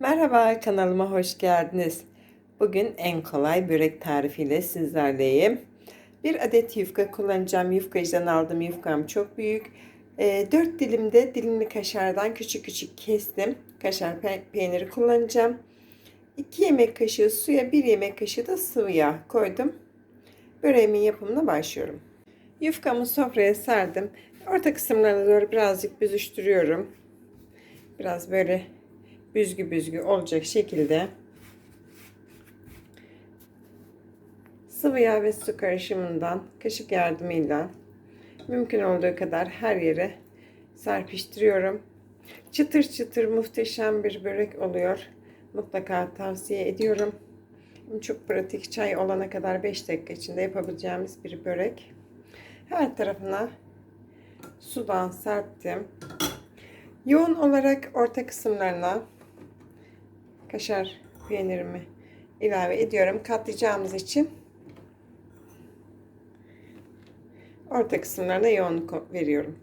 Merhaba kanalıma hoş geldiniz. Bugün en kolay börek tarifiyle sizlerleyim. Bir adet yufka kullanacağım. Yufkacıdan aldım. Yufkam çok büyük. 4 dilimde dilimli kaşardan küçük küçük kestim. Kaşar pe- peyniri kullanacağım. 2 yemek kaşığı suya 1 yemek kaşığı da sıvı yağ koydum. Böreğimin yapımına başlıyorum. Yufkamı sofraya serdim. Orta kısımlarına doğru birazcık büzüştürüyorum. Biraz böyle büzgü büzgü olacak şekilde sıvı yağ ve su karışımından kaşık yardımıyla mümkün olduğu kadar her yere serpiştiriyorum. Çıtır çıtır muhteşem bir börek oluyor. Mutlaka tavsiye ediyorum. Çok pratik çay olana kadar 5 dakika içinde yapabileceğimiz bir börek. Her tarafına sudan serptim. Yoğun olarak orta kısımlarına kaşar peynirimi ilave ediyorum. Katlayacağımız için orta kısımlarına yoğunluk veriyorum.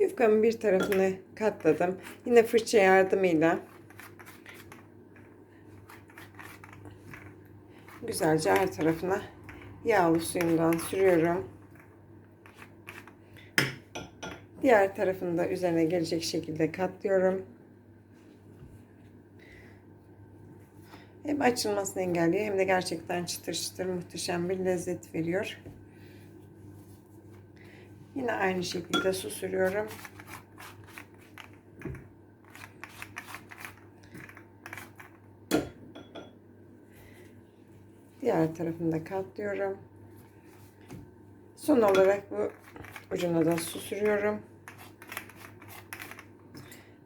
Yufkamın bir tarafını katladım. Yine fırça yardımıyla güzelce her tarafına yağlı suyundan sürüyorum. Diğer tarafını da üzerine gelecek şekilde katlıyorum. Hem açılmasını engelliyor hem de gerçekten çıtır çıtır muhteşem bir lezzet veriyor. Yine aynı şekilde su sürüyorum. Diğer tarafını da katlıyorum. Son olarak bu ucuna da su sürüyorum.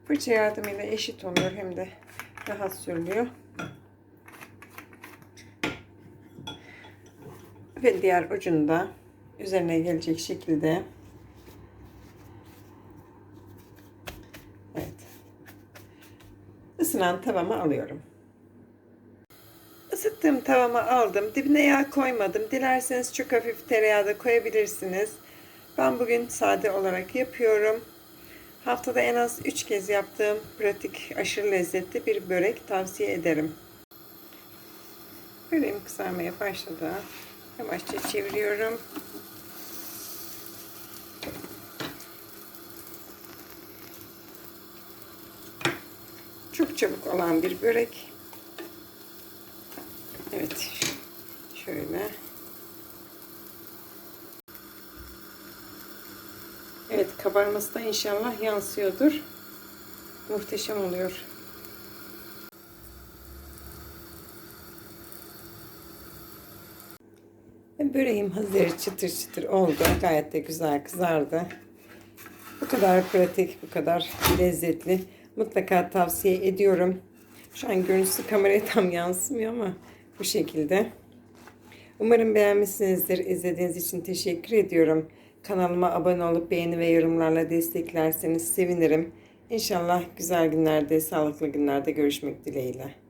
Fırça yardımıyla eşit oluyor hem de rahat sürülüyor. Ve diğer ucunu da üzerine gelecek şekilde Evet. Isınan tavama alıyorum. Isıttığım tavama aldım. Dibine yağ koymadım. Dilerseniz çok hafif tereyağı da koyabilirsiniz. Ben bugün sade olarak yapıyorum. Haftada en az 3 kez yaptığım pratik, aşırı lezzetli bir börek tavsiye ederim. Böreğim kızarmaya başladı. Yavaşça çeviriyorum. Çok çabuk olan bir börek. Evet. Şöyle. Evet kabarması da inşallah yansıyordur. Muhteşem oluyor. Böreğim hazır çıtır çıtır oldu. Gayet de güzel kızardı. Bu kadar pratik, bu kadar lezzetli. Mutlaka tavsiye ediyorum. Şu an görüntüsü kameraya tam yansımıyor ama bu şekilde. Umarım beğenmişsinizdir. İzlediğiniz için teşekkür ediyorum. Kanalıma abone olup beğeni ve yorumlarla desteklerseniz sevinirim. İnşallah güzel günlerde, sağlıklı günlerde görüşmek dileğiyle.